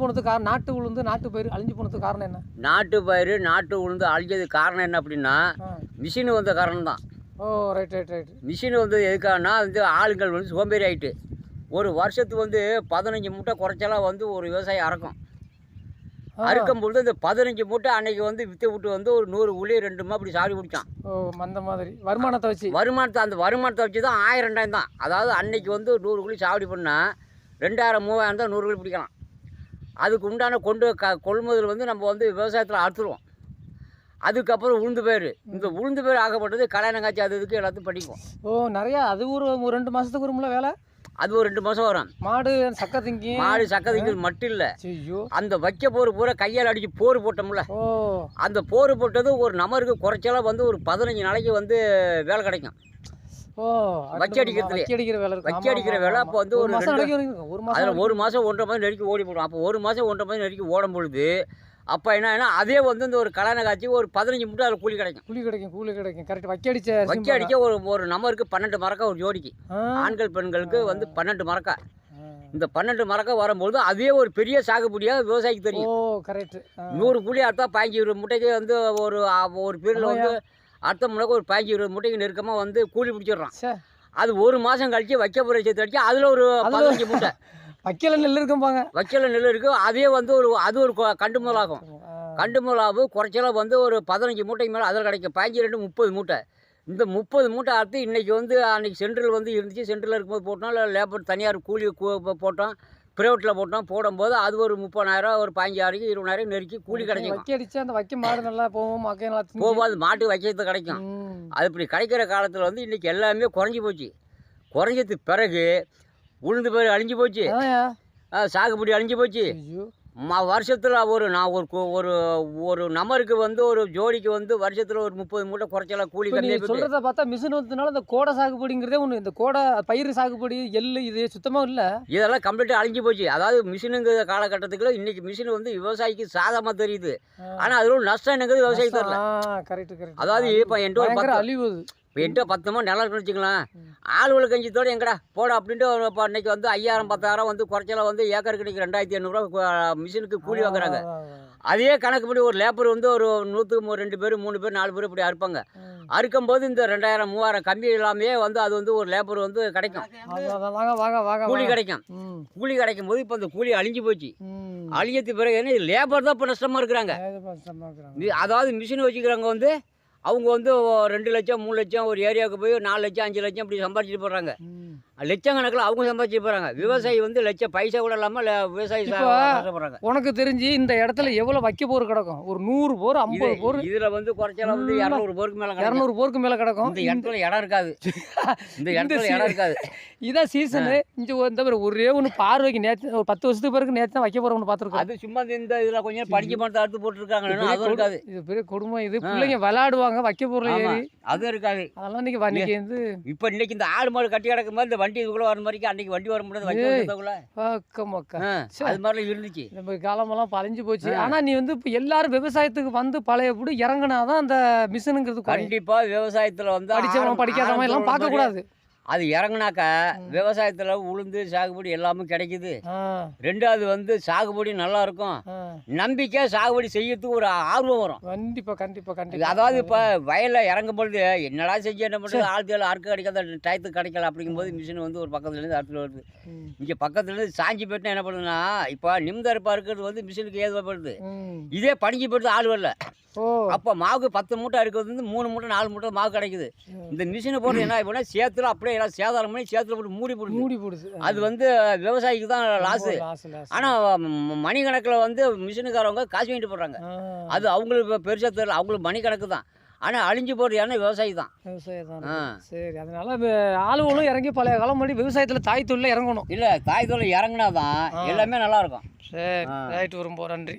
போனதுக்கு காரணம் நாட்டு உளுந்து நாட்டு பயிர் அழிஞ்சு போனதுக்கு காரணம் என்ன? நாட்டு பயிர் நாட்டு உளுந்து அழிஞ்சதுக்கு காரணம் என்ன அப்படின்னா. மிஷின் வந்த காரணம் தான். Oh right right right machine வந்து எதுக்காகனா வந்து ஆளுங்கள் வந்து சோம்பேறி ஆயிட்டு. ஒரு வருஷத்துக்கு வந்து பதினஞ்சு மூட்டை குறைச்சலாம் வந்து ஒரு விவசாயி அறக்கும். அறுக்கும் பொழுது இந்த பதினஞ்சு மூட்டை அன்னைக்கு வந்து வித்து விட்டு வந்து ஒரு நூறு உளி ரெண்டு மா அப்படி சாடி பிடிச்சான். ஓ அந்த மாதிரி. வருமானத்தை வச்சு. வருமானத்தை அந்த வருமானத்தை வச்சு தான் ஆயிரம் ரெண்டாயிரம் தான். அதாவது அன்னைக்கு வந்து நூறு குழி சாவடி பண்ணால் ரெண்டாயிரம் மூவாயிரம் தான் நூறு குழி பிடிக்கலாம். அதுக்கு உண்டான கொண்டு க கொள்முதல் வந்து நம்ம வந்து விவசாயத்தில் அறுத்துருவோம். அதுக்கப்புறம் உளுந்து பயிர் இந்த உளுந்து பயிர் ஆகப்பட்டது கல்யாணம் காட்சி அது இதுக்கு எல்லாத்தையும் படிக்கும் ஓ நிறையா அது ஒரு ஒரு ரெண்டு மாதத்துக்கு வரும்ல வேலை? அது ஒரு ரெண்டு மாதம் வரும். மாடு சக்கை திங்கி. மாடு சக்கதைக்கு மட்டும் இல்லை. அந்த வைக்க போர் பூரா கையால் அடித்து போர் போட்டோம்ல. அந்த போர் போட்டது ஒரு நபருக்கு குறைச்சலாம் வந்து ஒரு பதினஞ்சு நாளைக்கு வந்து வேலை கிடைக்கும். ஓ வச்சு அடிக்கிறதுலயே. வச்சு அடிக்கிற வேலை வச்சு அடிக்கிற வேலை. அப்போ வந்து ஒரு ஒரு மாசம் அதில் ஒரு மாதம் ஒன்றரை மாதம் நெருக்கி ஓடி போடும் அப்போ ஒரு மாதம் ஒன்றரை மாதம் நெருக்கி ஓடும் பொழுது அப்போ என்னன்னா அதே வந்து இந்த ஒரு கல்யாண காட்சி ஒரு பதினஞ்சு மூட்டை அதில் கூலி கிடைக்கும். கூலி கிடைக்கும் கூலி கிடைக்கும். கரெக்ட் வைக்க அடிச்ச அரிசி வைக்க அடிக்க ஒரு ஒரு நம்பருக்கு பன்னெண்டு மரக்கா ஒரு ஜோடிக்கு. ஆண்கள் பெண்களுக்கு வந்து பன்னெண்டு மரக்கா. ஆ. இந்த பன்னெண்டு மரக்கா வரும்பொழுது அதே ஒரு பெரிய சாகுபடியாக விவசாயிக்கு ஓ தெரியும் கரெக்ட் நூறு கூலி அறுத்தா பாஞ்சு மூட்டைக்கு வந்து ஒரு ஒரு பீரியடில் வந்து அடுத்த முறைக்கு ஒரு பாஞ்சு இருபது மூட்டைக்கு நெருக்கமாக வந்து கூலி பிடிச்சிடுறான் அது ஒரு மாதம் கழிச்சு வைக்க போகிற சேர்த்து அடிச்சு அதில் ஒரு பதினஞ்சு மூட்டை. வைக்கல நெல் இருக்கும்பாங்க. வைக்கல நெல் இருக்குது அதே வந்து ஒரு அது ஒரு கண்டு முதலாகும். கண்டு முதலாவு குறைச்சலாம் வந்து ஒரு பதினஞ்சு மூட்டைக்கு மேலே அதில் கிடைக்கும். பாஞ்சு ரெண்டு முப்பது மூட்டை. இந்த முப்பது மூட்டை அறுத்து இன்றைக்கி வந்து அன்றைக்கி சென்ட்ரல் வந்து இருந்துச்சு. சென்ட்ரலில் இருக்கும்போது போட்டோம். இல்லை லேபர் தனியார் கூலி போட்டோம். ப்ரைவேட்டில் போட்டோம் போடும்போது அது ஒரு முப்பதாயிரம் ஒரு பதினஞ்சாயிரம் இருபதாயிரம் நெருக்கி கூலி கிடைக்கும் வைக்க அடிச்சா அந்த வைக்க மாடு நல்லா போகும் நல்லா. போகும்போது மாட்டு வைக்கிறது கிடைக்கும். அது இப்படி கிடைக்கிற காலத்தில் வந்து இன்றைக்கி எல்லாமே குறைஞ்சி போச்சு. குறைஞ்சதுக்கு பிறகு உளுந்து பேர் அழிஞ்சு போச்சு. சாகுபடி அழிஞ்சு போச்சு. ம வருஷத்தில் ஒரு நான் ஒரு ஒரு ஒரு நபருக்கு வந்து ஒரு ஜோடிக்கு வந்து வருஷத்தில் ஒரு முப்பது மூட்டை குறைச்சலாம் கூலி போயிட்டு சொல்றத பார்த்தா மிஷின் வந்ததுனால இந்த கோடை சாகுபடிங்கிறதே ஒன்று இந்த கோடை பயிர் சாகுபடி எள்ளு இது சுத்தமா இல்ல. இதெல்லாம் கம்ப்ளீட்டாக அழிஞ்சு போச்சு. அதாவது மிஷினுங்கிற காலகட்டத்துக்குள்ள இன்னைக்கு மிஷின் வந்து விவசாயிக்கு சாதமாக தெரியுது. ஆனால் அதில் நஷ்டம் என்னங்கிறது விவசாயி கரெக்ட் கரெக்ட் அதாவது இப்போ என்கிட்ட ஒரு பயங்கர என்கிட்ட பத்து மணி நிலம் இருக்குன்னு வச்சுக்கலாம் ம். ஆளுகளை கஞ்சித்தோட எங்கடா போட அப்படின்ட்டு இப்போ இன்னைக்கு வந்து ஐயாயிரம் பத்தாயிரம் வந்து குறைச்சலாம் வந்து ஏக்கருக்கு இன்னைக்கு ரெண்டாயிரத்தி எண்ணூறுரூவா மிஷினுக்கு கூலி வாங்குறாங்க. அதே கணக்கு படி ஒரு லேபர் வந்து ஒரு நூற்றுக்கு ரெண்டு பேர் மூணு பேர் நாலு பேர் இப்படி அறுப்பாங்க ம். அறுக்கும்போது இந்த ரெண்டாயிரம் மூவாயிரம் கம்மி இல்லாமையே வந்து அது வந்து ஒரு லேபர் வந்து கிடைக்கும் கூலி. கிடைக்கும் கூலி கிடைக்கும் போது இப்போ இந்த கூலி அழிஞ்சு போச்சு. அழிஞ்சது பிறகு என்ன லேபர் தான் இப்போ நஷ்டமாக இருக்கிறாங்க அதாவது மிஷின் வச்சுக்கிறவங்க வந்து அவங்க வந்து ரெண்டு லட்சம் மூணு லட்சம் ஒரு ஏரியாவுக்கு போய் நாலு லட்சம் அஞ்சு லட்சம் இப்படி சம்பாதிச்சிட்டு போகிறாங்க ம். லட்சம் கணக்கில் அவங்க சம்பாதிச்சிட்டு போகிறாங்க விவசாயி வந்து லட்சம் பைசா கூட இல்லாமல் விவசாயி கஷ்டப்படுறாங்க உனக்கு தெரிஞ்சு இந்த இடத்துல எவ்வளவு வைக்க போர் கிடக்கும்? ஒரு நூறு போர் ஐம்பது போர். இதில் வந்து குறைச்சாலும் வந்து இரநூறு பேருக்கு மேலே இரநூறு போருக்கு மேல கிடக்கும். இந்த இடத்துல இடம் இருக்காது. இந்த இடத்துல இடம் இருக்காது. இதான் சீசனு இங்க இந்த மாதிரி ஒரே ஒன்று பார்வைக்கு நேற்று ஒரு பத்து வருஷத்துக்கு பிறகு நேற்று தான் வைக்க போறோம்னு பார்த்துருக்கோம் அது சும்மா இந்த இதில் கொஞ்சம் படிக்க மாட்டை அறுத்து போட்டுருக்காங்க. அதுவும் இருக்காது. இது பெரிய கொடுமை. இது பிள்ளைங்க விளையாடுவாங்க வைக்க ஆமா. ஏறி. அதுவும் இருக்காது. அதெல்லாம் இன்னைக்கு வந்து இப்போ இன்னைக்கு இந்த ஆடு மாடு கட்டி கிடக்கும் போது இந்த வண்டி இதுக்குள்ள வர மாதிரி அன்னைக்கு வண்டி வர முடியாது ஏய். முடியாதுக்குள்ள பக்கம் பக்கம் அது மாதிரிலாம் இருந்துச்சு. நம்ம காலமெல்லாம் பழிஞ்சு போச்சு. ஆனா நீ வந்து இப்போ எல்லாரும் விவசாயத்துக்கு வந்து பழையபடி இறங்குனாதான் அந்த மிஷினுங்கிறது. கண்டிப்பா விவசாயத்துல வந்து ஆரம்ப- படிக்காதவன் எல்லாம் ஆரம்பத்துல பார்க்க கூடாது அது இறங்குனாக்கா. விவசாயத்துல உளுந்து சாகுபடி எல்லாமே கிடைக்குது. ரெண்டாவது வந்து சாகுபடி நல்லா இருக்கும். நம்பிக்கை சாகுபடி செய்யறதுக்கு ஒரு ஆர்வம் வரும். கண்டிப்பா கண்டிப்பா கண்டிப்பா. அதாவது இப்போ வயல்ல இறங்கும் பொழுது என்னடா செஞ்சு என்ன பண்ணுறது? ஆட்கள் அறுக்க கிடைக்காத டயத்துக்கு கிடைக்கல அப்படிங்கும்போது மிஷின் வந்து ஒரு பக்கத்துல இருந்து அறுத்துட்டு வருது. இங்க பக்கத்துல இருந்து சாஞ்சி போயிட்டுனா என்ன பண்ணுதுன்னா இப்போ நிமிதரப்பா இருக்கிறது வந்து மிஷினுக்கு ஏதுவாப்படுது ம். இதே படிஞ்சு போயிட்டு ஆள் வரல. அப்போ மாவுக்கு பத்து மூட்டை இருக்கிறது வந்து மூணு மூட்டை நாலு மூட்டை மாவு கிடைக்குது. இந்த மிஷினை போட்டு என்ன பண்ணா சேத்துல அப்படியே எல்லாம் சேதாரம் பண்ணி சேத்துல போட்டு மூடி போடுது. மூடி போடுது. அது வந்து விவசாயிக்கு தான் லாஸு ஆனால் மணிக்கணக்கில் வந்து மிஷினுக்காரவங்க காசு வாங்கிட்டு போடுறாங்க. அது அவங்களுக்கு பெருசாக தெரியல. அவங்களுக்கு மணிக்கணக்கு தான். ஆனால் அழிஞ்சு போகிறது யாருன்னா விவசாயி தான். விவசாயம் தான். சரி அதனால ஆளுகளும் இறங்கி பழைய காலம் பண்ணி விவசாயத்துல தாய் தொழில இறங்கணும். இல்லை தாய் தொழில் இறங்குனா தான். எல்லாமே நல்லா இருக்கும். சரி ஆ. ரைட் வரும்போது நன்றி.